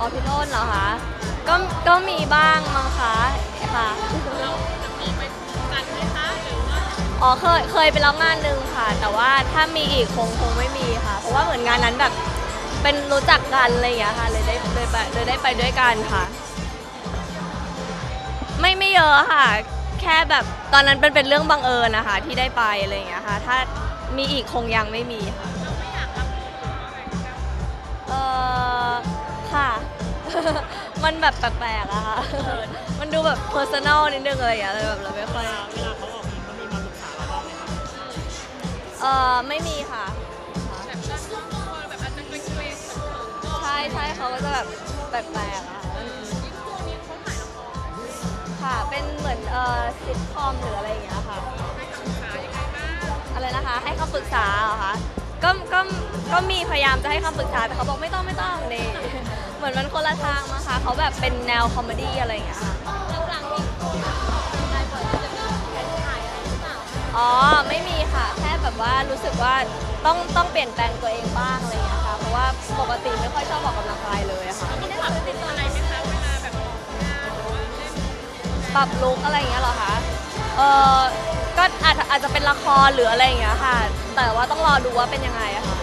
คนเหรอคะ ก็ ก็มีบ้างมั้งคะค่ะเราจะมีไปกันไหมคะหรือว่าอ๋อเคย เคยไปแล้วงานหนึ่งค่ะ แต่ว่าถ้ามีอีกคงคงไม่มีค่ะ เพราะว่าเหมือนงานนั้นแบบ เป็นรู้จักกันอะไรอย่างเงี้ยค่ะ เลยได้เลยไปเลยได้ไปด้วยกันค่ะ ไม่ไม่เยอะค่ะ แค่แบบตอนนั้นเป็นเป็นเรื่องบังเอิญนะคะ ที่ได้ไปอะไรอย่างเงี้ยค่ะ ถ้ามีอีกคงยังไม่มีค่ะ มันแบบแปลกๆอะค่ะ มันดูแบบ personal นิดนึงอะไรอย่างเงี้ยเลยแบบเราไม่ค่อย เวลาเขาออกงานเขามีมาปรึกษาเราบ้างไหมครับเออไม่มีค่ะ แบบด้านครอบครัวแบบอาจจะเกรงๆเขินๆใช่ใช่เขาก็จะแบบแปลกๆอะค่ะ ยิ่งช่วงนี้เขาถ่ายละครค่ะ เป็นเหมือนเอ่อซิทคอมหรืออะไรอย่างเงี้ยค่ะ ให้คำปรึกษายังไงบ้างอะไรนะคะ ให้คำปรึกษาเหรอคะ ก็ ก็ ก็มีพยายามจะให้คำปรึกษาแต่เขาบอกไม่ต้องไม่ต้องนี่เห มือนมันคนละทางมั้งคะเขาแบบเป็นแนวคอมเมดี้อะไรอย่างเงี้ยค่ะแล้วหลังอีกคนออกกำลังกายบ่อยจะมีแผนถ่ายอะไรหรือเปล่าอ๋อไม่มีค่ะ แค่แบบว่ารู้สึกว่าต้องต้องเปลี่ยนแปลงตัวเองบ้างอะไรอย่างเงี้ยค่ะเพราะว่าปกติไม่ค่อยชอบออกกำลังกายเลยอะค่ะมีได้ปรับติดตัวอะไรไหมคะเวลาแบบออกงานหรือว่าเล่นปรับลุกอะไรอย่างเงี้ยเหรอคะเออก็อาจจะอาจจะเป็นละครหรืออะไรอย่างเงี้ยค่ะ แต่ว่าต้องรอดูว่าเป็นยังไงอะค่ะ